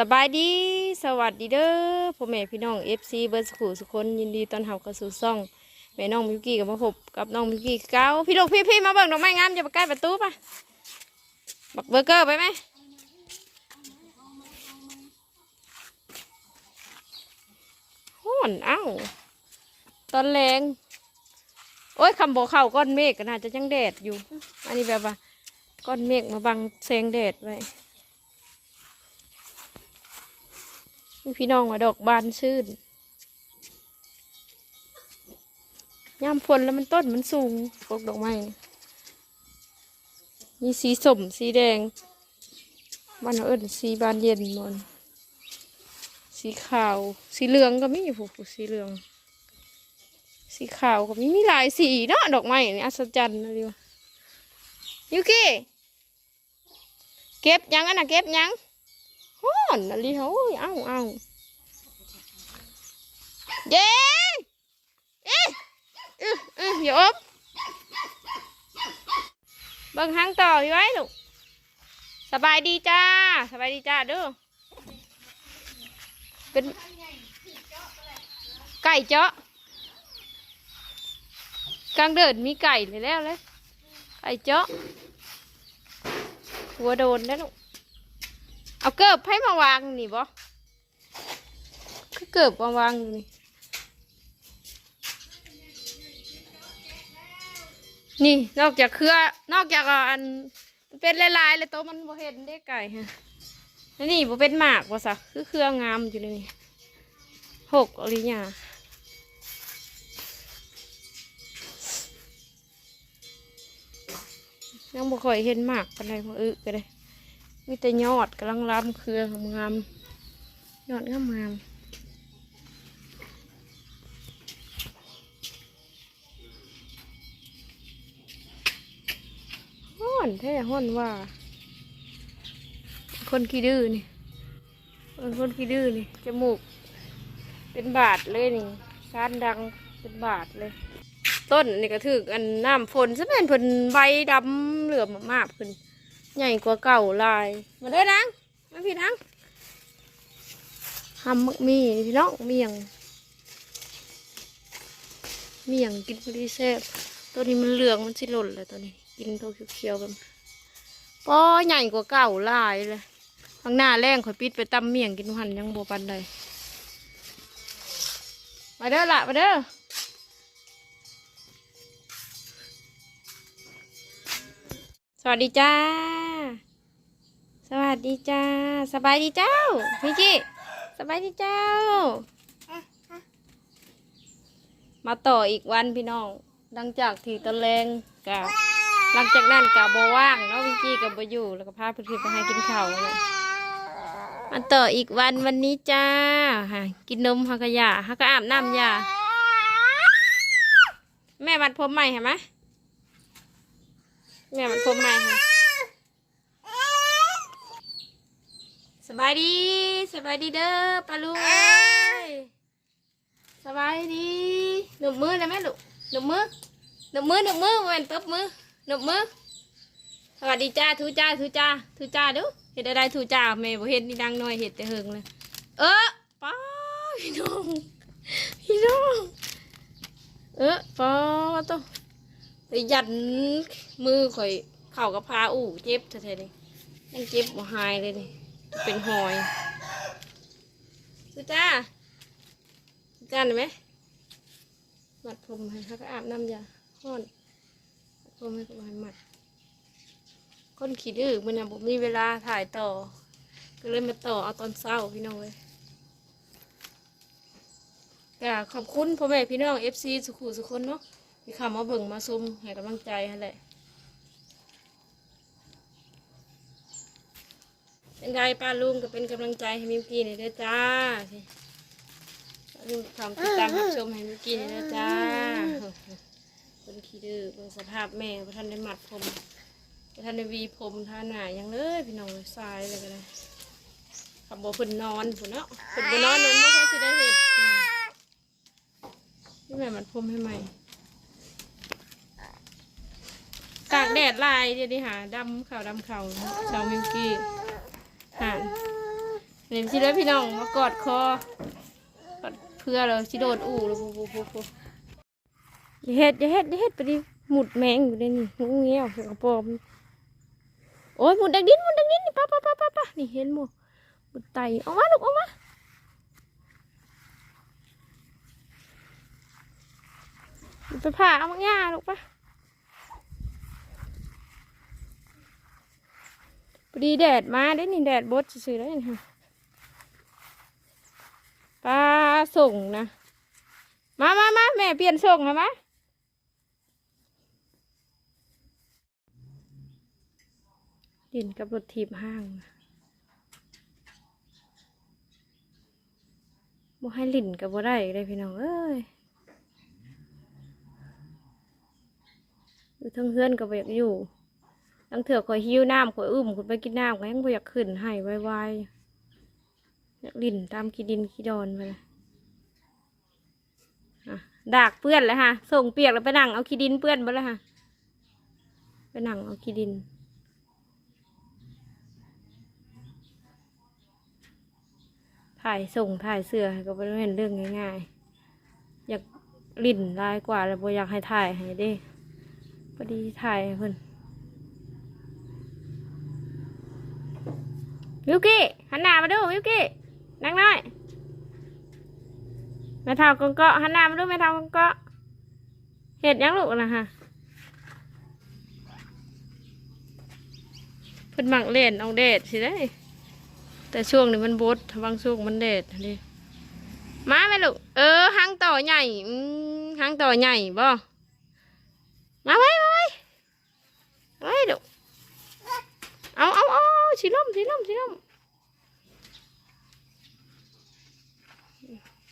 สบายดีสวัสดีเด้อพ่อแม่พี่น้องเอฟซีเบิร์ดสกูสุคนยินดีต้อนรับเข้าสู่ซ่องแม่น้องมิวกี้กับมาพบกับน้องมิวกี้เก้าพี่ลูกพี่พี่มาเบิ่งดอกไม้งามอย่าไปใกล้ประตูป่ะบักเบอร์เกอร์ไปไหมฮ้อนเอ้าตอนแรงโอ้ยคำบอกเข้าก้อนเมฆก็น่าจะยังแดดอยู่ อันนี้แบบว่าก้อนเมฆมาบังแสงแดดไว้ นี่ พี่น้องว่าดอกบานชื่นย่ามฝนแล้วมันต้นมันสูงพวกดอกไม้มีสีสมสีแดงมันเอิญสีบานเย็นมันสีขาว สีเหลืองก็มีผูกสีเหลือง สีขาวก็มีมีหลายสีเนาะดอกไม้นี่อัศจรรย์นะดิวะยูกิเก็บยังอันน่ะเก็บยัง ฮ้อนอะไรเขาเอ้าเอ้าเย้เอ๊ะอืออืออย่าอบเบิ่งหางต่อพี่ไว้ลูกสบายดีจ้า สบายดีจ้าเด้อเป็นไก่เจาะกลางเดินมีไก่เลยแล้วเลยไก่เจาะหัวโดนแล้วลูก เอาเกิบให้มาวางนี่บ่คือเกิบมาวางอยู่นี่นี่นอกจากเครือนอกจากอันเป็นลายๆเลยโตมันบ่เห็นได้ไก่ฮะแล้วนี่บ่เป็นหมากบ่ซะคือเครืองามอยู่ในนี่หกอะไรเนี่ยยังบ่ค่อยเห็นหมากปานใดบ่อึก็ได้ มีแต่ยอดกำลังล้ำเครืองามยอดงามงามห้อนแท้ห้อนว่า คนขี้ดื้อนี่คนขี้ดื้อนี่จมูก เป็นบาดเลยนี่ชานดังเป็นบาดเลย ต้นนี่ก็ถืออันน้ำฝนซะเป็นเพิ่นใบดำเหลือมมากๆเพิ่น ใหญ่กว่าเก่าลายมาเด้อนังมาพี่นังทำมักมีพี่น้องเมียง เมียงกินพอดีแซ่บตัวนี้มันเหลืองมันสิหล่นเลยตัวนี้ กินตัวเขียวๆกันป้อใหญ่กว่าเก่าลายเลยข้างหน้าแรงข่อยปิดไปตำเมียงกินหันยังบัปันใดมาเด้อละมาเด้อสวัสดีจ้า สวัสดีจ้า สบายดีเจ้าพี่กี้สบายดีเจ้า มาต่ออีกวันพี่น้องหลังจากที่ตะแรงกับหลังจากนั้นกับบว่างเนาะพี่กี้กับบอยู่แล้วก็พาเพื่อนๆไปหากินข้าวเลยมาต่ออีกวันวันนี้จ้าหากินนมฮักกะยาฮักกะอาบน้ำยาแม่วัดผมใหม่เห็นไหมแม่มันพรมใหม่ค่ะ สบายดีสบายดีเด้อปลาลุงเอ้ยสบายดีหนุบมือนะแม่ลูกหนุบมือหนุบมือหนุบมือแม่นตบมือหนุบมือสวัสดีจ้าทูจ้าทูจ้าทูจ้าเดูเห็ดอะไรทูจ้าแม่บ่เห็ดนี่ดังหน่อยเห็ดแต่เฮิงเลยเออป้าพี่น้องพี่น้องเออป้าต้องไปยันมือข่อยเข่ากับพาอู่เจ็บแท้ๆนี่ยังเจ็บบ่หายเลยนี่ เป็นหอยสุจ้าสุจ้าเห็นไหมมัดผมให้เขาก็อาบน้ำยาห้อนมัดผมให้เขาให้มัดคนขี้ดื้อมันนะผมมีเวลาถ่ายต่อ ก็เลยมาต่อเอาตอนเศร้าพี่น้องเลยก็ขอบคุณพ่อแม่พี่น้อง FC สุขุสุขคนเนาะมีคำมาเบิ่งมาซุมให้กำลังใจฮะแหละ เป็นไงป้าลุงก็เป็นกำลังใจให้มิวกี้หน่อยเด้อจ้าป้าลุงทำติดตามรับชมให้มิวกี้หน่อยเด้อจ้าคนขี้ดื้อเบิ่งสภาพแม่พระท่านได้หมัดผมพระท่านได้วีผมท่าหนายังเลยพี่น้องทรายเลยก็ได้ขับบ่เพิ่นนอนพุ่นเนาะเพิ่นบ่นอนนั่นไม่ค่อยสิได้เห็ดพี่น้องนี่แม่หมัดผมให้ใหม่ตากแดดลายเดี๋ยวนี้หาดำขาวดำขาวชาวมิวกี้ หาเห็นสิเลยพี่น้องมากอดคอกอดเพื่อเราสิโดดอู่เลยปุ๊บปุ๊บปุ๊บปุ๊บอย่าเฮ็ดอย่าเฮ็ดอย่าเฮ็ดไปดิหมุดแมงอยู่ในนี่งูเงี้ยวกระปอมโอ้ยหมุดดักดินหมุดดักดินนี่ป้าป้าป้าป้าป้านี่เห็นหมุดหมุดไตออกมาลูกออกมาไปผ่าเอามาง่าลูกปะ พอดีแดดมาได้นี่แดดบดซื่อๆแล้นะค่ะปลาส่งนะ มามามาแม่เปลี่ยนส่งมามาดินกับรถทีบห้างบ่ให้ลิ่นกับบ่ได้เลยพี่น้องเอ้ยอยู่ทั้งเฮือนกับอยากอยู่ ตั้งเถื่อคอยหิ้วน้ำคอยอุ้มคอยไปกินน้ำก็ยังบ่อยากขึ้นให้ไวๆอยากลิ่นตามขี้ดินขี้ดอนไปเลยดากเปื้อนแล้วฮะ ส่งเปียกแล้วไปนั่งเอาขี้ดินเปื้อนไปแล้วฮะ ไปนั่งเอาขี้ดินถ่ายส่งถ่ายเสื้อก็เป็นเรื่องง่ายๆ อยากลิ่นลายกว่าแล้วบ่อยากให้ถ่ายให้ด้พอดีถ่ายเพิ่อน วิวกี้หันหน้ามาดูวิวกี้นั่งหน่อยแม่เท่ากงเกาะหันหน้ามาดูแม่เท่ากงเกาะเห็ดยังลูกนะฮะเพิ่นมักเล่นเอาเดดสิได้ แต่ช่วงนี้มันบดบางช่วงมันเดดดิมาไหมลูกเออหางต่อใหญ่หางต่อใหญ่บ่มาไว้ไว้ลูกเอาเอาเอา สีล้มสีล้มสีล้ม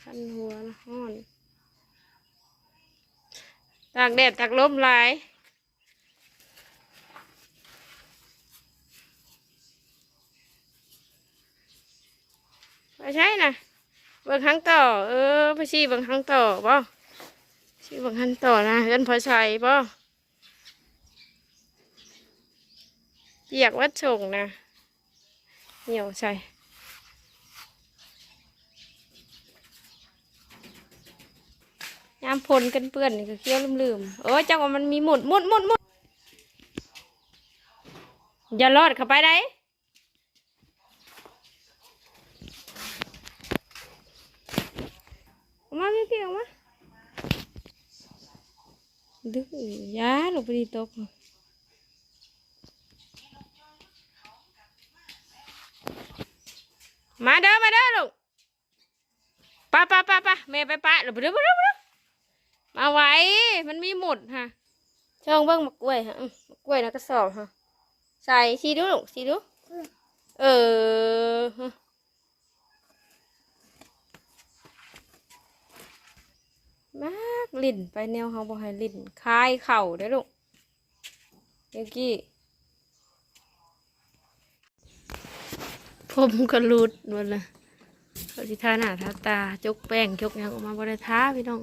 คันหัวนะฮ้อนตากแดดตากลมหลายไปใช่นะเบิ่งครั้งต่อ เออไปชี้เบิ่งครั้งต่อบ่ชี้เบิ่งครั้งต่อนะเงินพอใช้บ่อยากวัดส่งนะ เหนียวใส่ยามพลกันเปื้อนนี่ก็เคี้ยวลืมๆเออจังว่ามันมีหมุดหมุดหมุดหมุดอย่ารอดเข้าไปได้มาพี่พี่ออกมาดื้อยาลงไปดีตก มาเด้อมาเด้อลูกป้าป้าป้าป้าแม่ไปป้าเดี๋ยวเด้อเด้อเด้อมาไว้ มันมีหมดฮะช่องเบิ้งมะกล้วยฮะมะกล้วยนะกระสอบฮะใส่ชีดูลูกชีดูเออฮะมากลิ่นไปแนวเฮาบ่ให้ลิ่นคลายเข่าได้อลูกเมื่อกี้ ผมก็รุดหมดเลยเขาสิทาหน้าทาตาจกแป้งจกยังออกมาบ่ได้ทาพี่น้อง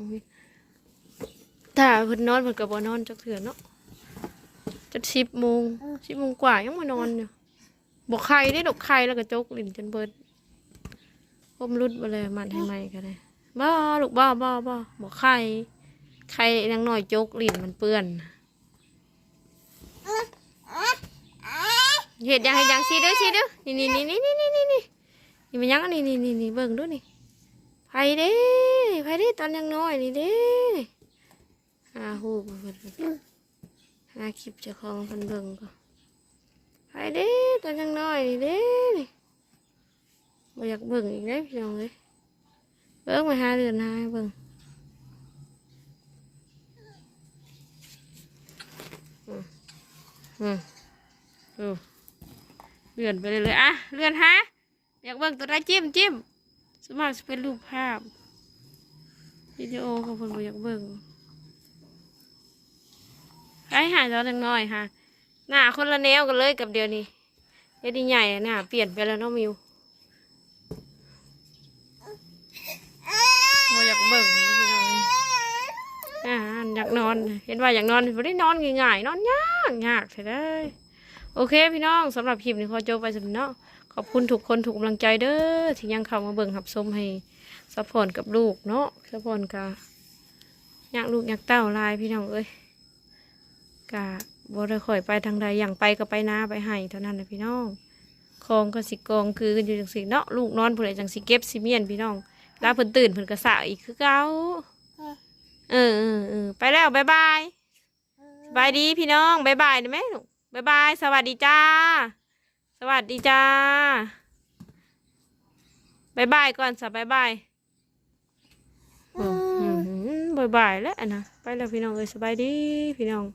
ถ้าเพิ่นนอนเพิ่นก็บ่นอนจักเถื่อเนาะจะสิบโมงสิบโมงกว่ายังมานอนอยู่บอกไข่ได้ดอกไข่แล้วก็จกลิ้นจนเบิดผมรุดไปเลยมันให้ไหมก็ได้บ้าลูกบ้าบ้าบ้าบอกไข่ไข่นางหน้อยจกลิ้นมันเปื้อน เห็ดยังให้ยังซีเด้อซีเด้อนี่นี่นี่นี่นี่นี่นี่นี่นี่มันยังอันนี่นี่นี่นี่เบิ่งดูนี่ไผเด้ไผเด้ตอนยังน้อยนี่เด้หาหูปเพิ่นหาคลิปเจ้าของเพิ่นเบิ่งก็ไปเด้ตอนยังน้อยนี่เด้นี่บ่อยากเบิ่งอีกเด้พี่น้องเอ้ยเบิ่งมาหาเดือนหาให้เบิ่งอืมอืมอืม เลื่อนไปเลยเลยอะเลื่อนหาอยากเบิ่งตัวใดจิ้มจิ้มสมากจะเป็นรูปภาพวิดีโอของเพิ่นอยากเบิ่งไอ้หาเจ้าหนึ่งน้อยค่ะหน้าคนละแนวกันเลยกับเดียวนี้เดี๋ยวนี้ใหญ่หน้าเปลี่ยนไปแล้วน้องมิวโมอยากเบิ่งพี่น้องอ่าอยากนอน เห็นว่าอยากนอนไม่ได้นอนง่ายๆนอนยากยากใช่ได้ โอเคพี่น้องสำหรับคลิปนี้ขอจบไปสำหรับเนาะขอบคุณทุกคนทุกกำลังใจเด้อที่ยังเข้ามาเบิ่งหับชมให้ซัพพอร์ตกับลูกเนาะซัพพอร์ตกะอยากลูกอยากเต้าหลายพี่น้องเอ้ยกะบ่ได้ค่อยไปทางใดอย่างไปก็ไปนาไปให้เท่านั้นแหละพี่น้องคองก็สิกองคือกันอยู่จังสิเนาะลูกนอนผู้ใดจังสิเก็บสิเมียนพี่น้องลาเพิ่นตื่นเพิ่นก็สะอีกคือเก่าเออเออเออไปแล้วบ๊ายบายสบายดีพี่น้องบายบายได้ไหมลูก บายบาย สวัสดีจ้า สวัสดีจ้าบายบายก่อนสบายบายอืมอืมบายบายแล้วอะนะ ไปแล้วพี่น้องเอ้ยสบายดีพี่น้อง